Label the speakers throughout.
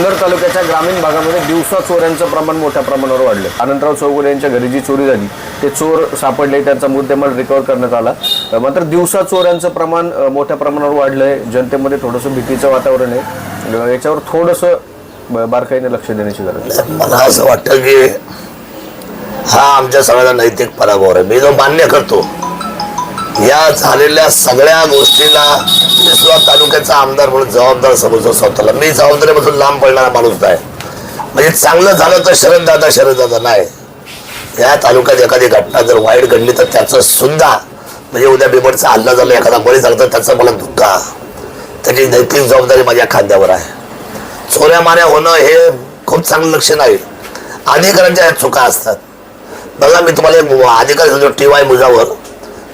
Speaker 1: जुन्नर तालुक्याच्या ग्रामीण भागामध्ये दिवसा चोऱ्यांचं प्रमाण मोठ्या प्रमाणावर वाढलं. अनंतराव चौगुले यांच्या घरी जी चोरी झाली ते चोर सापडले त्यांचा मुद्देमाल रिकवर करण्यात आला. मात्र दिवसा चोऱ्यांचं प्रमाण मोठ्या प्रमाणावर वाढलंय. जनतेमध्ये थोडंसं भीतीचं वातावरण आहे. याच्यावर थोडंसं बारकाईने लक्ष देण्याची गरज आहे.
Speaker 2: मला असं वाटतं की हा आमच्या सगळ्याचा नैतिक पराभव आहे. मी जो मान्य करतो या झालेल्या सगळ्या गोष्टीला मी तालुक्याचा आमदार म्हणून जबाबदार समजतो स्वतःला मी जबाबदारीपासून लांब पडणारा माणूस नाही. म्हणजे चांगलं झालं तर शरद दादा शरद दादा नाही. या तालुक्यात एखादी घटना जर वाईट घडली तर त्याचं सुद्धा म्हणजे उद्या बिबटचा हल्ला झाला एखादा बळी झाला तर त्याचं मला दुःख त्याची नैतिक जबाबदारी माझ्या खांद्यावर आहे. चोऱ्या माऱ्या होणं हे खूप चांगलं लक्षण आहे. अधिकाऱ्यांच्या ह्या चुका असतात. बघा मी तुम्हाला एक अधिकारी सांगतो टी वाय मुजावर.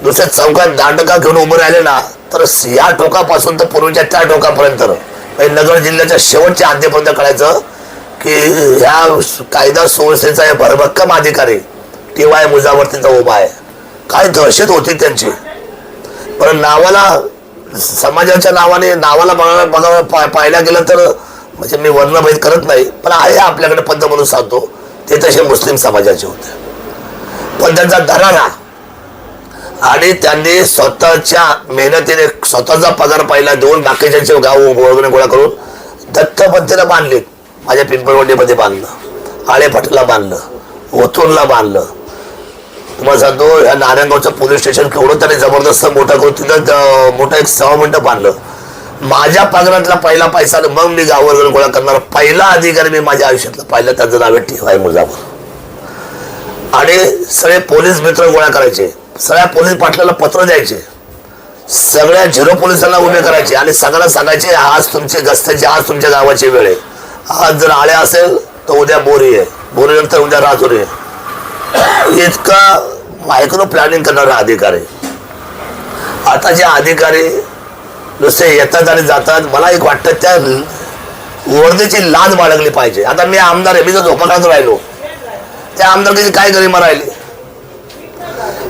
Speaker 2: दुसऱ्या चौकात दांडका घेऊन उभं राहिले ना तर या टोकापासून तर पूर्वीच्या त्या टोकापर्यंत. म्हणजे नगर जिल्ह्याच्या शेवटच्या अंत्यपर्यंत कळायचं की ह्या कायदा सुव्यवस्थेचा हे भरभक्कम अधिकारी टी वाय मुजावर उभा आहे. काय दहशत होती त्यांची. पण नावाला समाजाच्या नावाने नावाला बघा पा- पाहायला गेलं तर म्हणजे मी वर्णभेद करत नाही पण आहे आपल्याकडे पंत म्हणून सांगतो ते तसे मुस्लिम समाजाचे होते. पण त्यांचा दरारा आणि त्यांनी स्वतःच्या मेहनतीने स्वतःचा पगार पाहिला दोन बाकीच्यांचे गाव वगैरे गोळा करून दत्तपंथीला बांधले. माझ्या पिंपळवंडीमध्ये बांधलं आळे बांधलं ओथूरला बांधलं. तुम्हाला सांगतो ह्या नारायणगावचं पोलीस स्टेशन केवढं त्याने जबरदस्त मोठा करून तिथं मोठं एक सहा मिनटं बांधलं. माझ्या पगारातला पहिला पैसा मग मी गावावर गोळा करणार. पहिला अधिकारी मी माझ्या आयुष्यातला पाहिलं त्याचं नाव आहे टी वाय मुजावर आणि सगळे पोलीस मित्र गोळा करायचे. सगळ्या पोलीस पाटलाला पत्र द्यायचे. सगळ्या झिरो पोलिसांना उभे करायचे आणि सगळ्यांना सांगायचे आज तुमची गस्त्याची आज तुमच्या गावाची वेळ आहे. आज जर आळे असेल तर उद्या बोरी आहे. बोरीनंतर उद्या राजुरी आहे. इतका मायक्रो प्लॅनिंग करणारा अधिकारी. आता जे अधिकारी नुसते येतात आणि जातात मला एक वाटतं त्या वर्धेची लाज बाळगली पाहिजे. आता मी आमदार आहे मी जर झोपकाच राहिलो. त्या आमदारकीची काय गरिमा राहिली?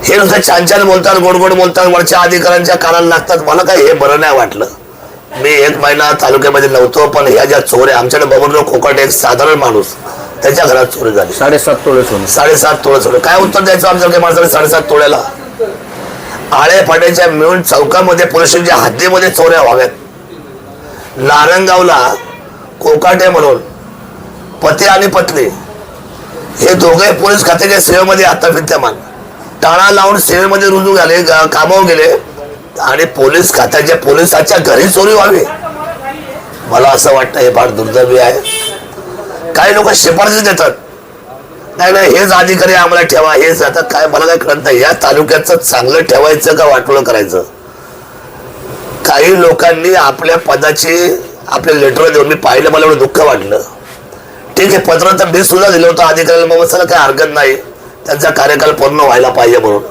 Speaker 2: हे नुसतं छान छान बोलतात गोड गोड बोलतात वरच्या अधिकाऱ्यांच्या कानाला लागतात. मला काय हे बरं नाही वाटलं. मी एक महिना तालुक्यामध्ये नव्हतो पण ह्या ज्या चोऱ्या आमच्याकडे बबनराव कोकाटे एक साधारण माणूस त्याच्या घरात चोरी झाली.
Speaker 1: साडेसात तोळे सोनं.
Speaker 2: साडेसात तोळे चोरे काय उत्तर द्यायचं आमच्या काही माणसाने साडेसात तोळ्याला? आळे फाट्याच्या मिळून चौकामध्ये पोलिसांच्या हद्दीमध्ये चोऱ्या व्हाव्यात. नारंगावला कोकाटे म्हणून पती आणि पत्नी हे दोघे पोलीस खात्याच्या सेवेमध्ये आता विद्यमान. टाळा लावून सेवेमध्ये रुजू झाले कामावर गेले आणि पोलीस खात्याच्या पोलिसाच्या घरी चोरी व्हावी. मला असं वाटतं हे फार दुर्दैवी आहे. काही लोक शिफारसी देतात. नाही नाही हेच अधिकारी आम्हाला ठेवा हेच आता काय मला काय कळत नाही. या तालुक्याचं चांगलं ठेवायचं का वाटोळं करायचं? काही लोकांनी आपल्या पदाची आपले लेटर देऊन मी पाहिलं मला एवढं दुःख वाटलं. ठीक आहे पत्र तर मी सुद्धा दिलं होतं अधिकाऱ्याला बाबा चला काय हरकत नाही. त्यांचा कार्यकाल पूर्ण व्हायला पाहिजे म्हणून.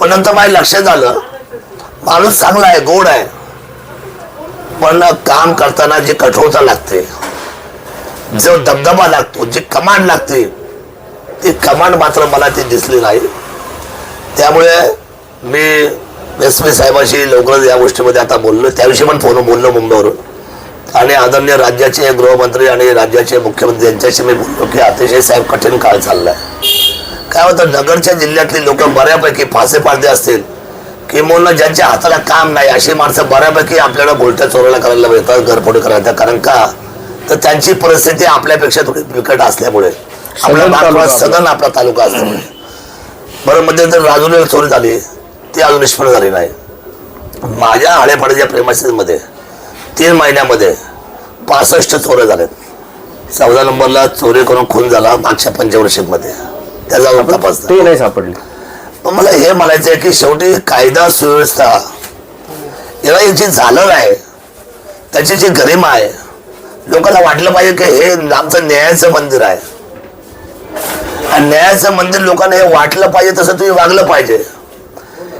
Speaker 2: पण नंतर माझ्या लक्षात आलं माणूस चांगला आहे गोड आहे. पण काम करताना जी कठोरता लागते जो दबदबा लागतो जी कमांड लागते ती कमांड मात्र मला ती दिसली नाही. त्यामुळे मी एस पी साहेबाशी लवकरच या गोष्टीमध्ये आता बोललो. त्याविषयी पण फोन बोललो मुंबईवरून. आणि आदरणीय राज्याचे गृहमंत्री आणि राज्याचे मुख्यमंत्री यांच्याशी मी बोललो की अतिशय साहेब कठीण काळ चालला आहे काय होतं नगरच्या जिल्ह्यातली लोक बऱ्यापैकी फासे पाडते असतील. किंवा ज्यांच्या हाताला काम नाही अशी माणसं बऱ्यापैकी आपल्याला बोलत्या चोराला करायला मिळतात घरफोडी करायला. कारण का? तर त्यांची परिस्थिती आपल्यापेक्षा थोडी बिकट असल्यामुळे. आपला
Speaker 1: सदन
Speaker 2: आपला तालुका असल्यामुळे. बरं मध्ये जर राजुरीला चोरी झाली ती अजून निष्फळ झाली नाही. माझ्या आळेपाड्याच्या प्रेमाशीमध्ये तीन महिन्यामध्ये पासष्ट चोऱ्या झाल्यात चौदा नंबरला चोरी करून खून झाला मागच्या पंचवर्षीमध्ये. त्याचा अजून तपास नाही.
Speaker 1: ते नाही सापडले.
Speaker 2: पण मला हे म्हणायचं आहे की शेवटी कायदा सुव्यवस्था याला याची झालं आहे त्याची जी गरिमा आहे लोकांना वाटलं पाहिजे की हे आमचं न्यायाचं मंदिर आहे. आणि न्यायाचं मंदिर लोकांना हे वाटलं पाहिजे तसं तुम्ही वागलं पाहिजे.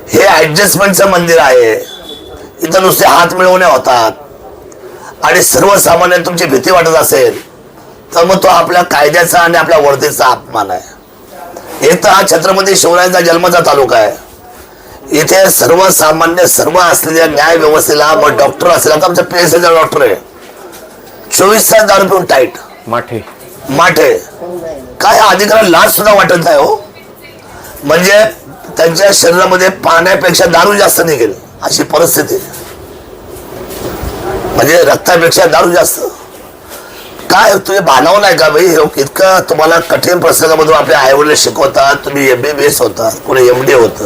Speaker 2: हे ऍडजस्टमेंटचं मंदिर आहे. इथं नुसते हात मिळवणे होतात. आणि सर्वसामान्य तुमची भीती वाटत असेल तर मग तो आपल्या कायद्याचा आणि आपल्या वर्दीचा अपमान आहे. एक तर हा छत्रपती शिवरायांचा जन्माचा तालुका आहे. इथे सर्वसामान्य सर्व असलेल्या न्याय व्यवस्थेला मग डॉक्टर असेल आता आमचा पी एस डॉक्टर आहे. चोवीस तास दारू पिऊन टाईट
Speaker 1: माठे.
Speaker 2: माठे. काय अधिकाऱ्याला लाज सुद्धा वाटत नाही हो. म्हणजे त्यांच्या शरीरामध्ये पाण्यापेक्षा दारू जास्त निघेल अशी परिस्थिती. म्हणजे रक्तापेक्षा दारू जास्त. काय तुम्ही भानाव नाही का भाई इतकं तुम्हाला कठीण प्रसंगामधून आपल्या आईवडील शिकवतात तुम्ही एम बी बी एस होता कोणी एम डी होतं.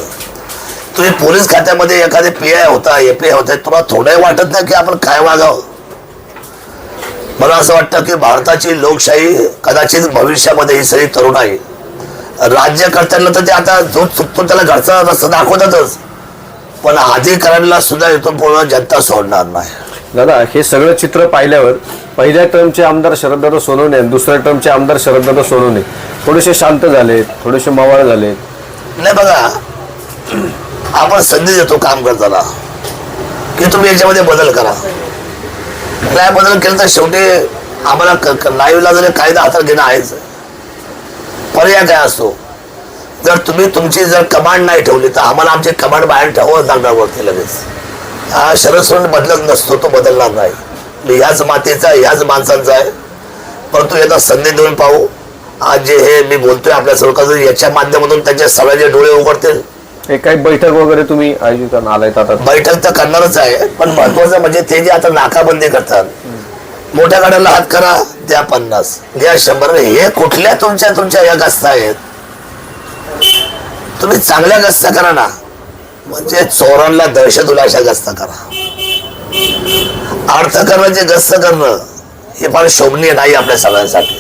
Speaker 2: तुम्ही पोलीस खात्यामध्ये एखादे पी आय होता ए पी आय होता तुम्हाला थोडंही वाटत नाही की आपण काय वागावं? मला असं वाटतं की भारताची लोकशाही कदाचित भविष्यामध्ये ही सगळी तरुण आहे. राज्यकर्त्यांना तर ते आता जो चुकतो त्याला घरचा रस्ता दाखवतातच. पण अधिकाऱ्यांना सुद्धा इथून पूर्ण जनता सोडणार नाही.
Speaker 1: दादा हे सगळं चित्र पाहिल्यावर पहिल्या टर्मचे आमदार शरददादा सोनवणे आणि दुसऱ्या टर्मचे आमदार शरददादा सोनवणे. थोडेसे शांत झालेत थोडेसे मवाळ झालेत.
Speaker 2: नाही बघा. आपण संधी देतो काम करताना. की तुम्ही याच्यामध्ये बदल करा. नाही बदल केला तर शेवटी आम्हाला लाईव्हला जरी कायदा हातात घेणं आहेच. पर्याय काय असतो? जर तुम्ही तुमची जर कमांड नाही ठेवली तर आम्हाला आमची कमांड बाहेर ठेवावं लागणार वरती लगेच. हा शरद सोडून बदलत नसतो तो बदलणार नाही. मी ह्याच मातीचा आहे, ह्याच माणसांचा आहे. परंतु याचा संधी देऊन पाहू. आज जे हे मी बोलतोय आपल्या सरकार याच्या माध्यमातून त्यांचे सगळ्याचे डोळे उघडतील.
Speaker 1: एक काही बैठक वगैरे तुम्ही आयोजित आता?
Speaker 2: बैठक तर करणारच आहे पण महत्वाचं म्हणजे ते जे आता नाकाबंदी करतात. मोठ्या गाड्याला हात करा द्या पन्नास. द्या शंभर. हे कुठल्या तुमच्या तुमच्या या गस्ता आहेत? तुम्ही चांगल्या गस्ता करा ना. म्हणजे चोरांना दहशत उला अशा गस्ता करा. अर्थ करणं जे गस्त करणं हे फार शोभनीय नाही आपल्या सगळ्यांसाठी.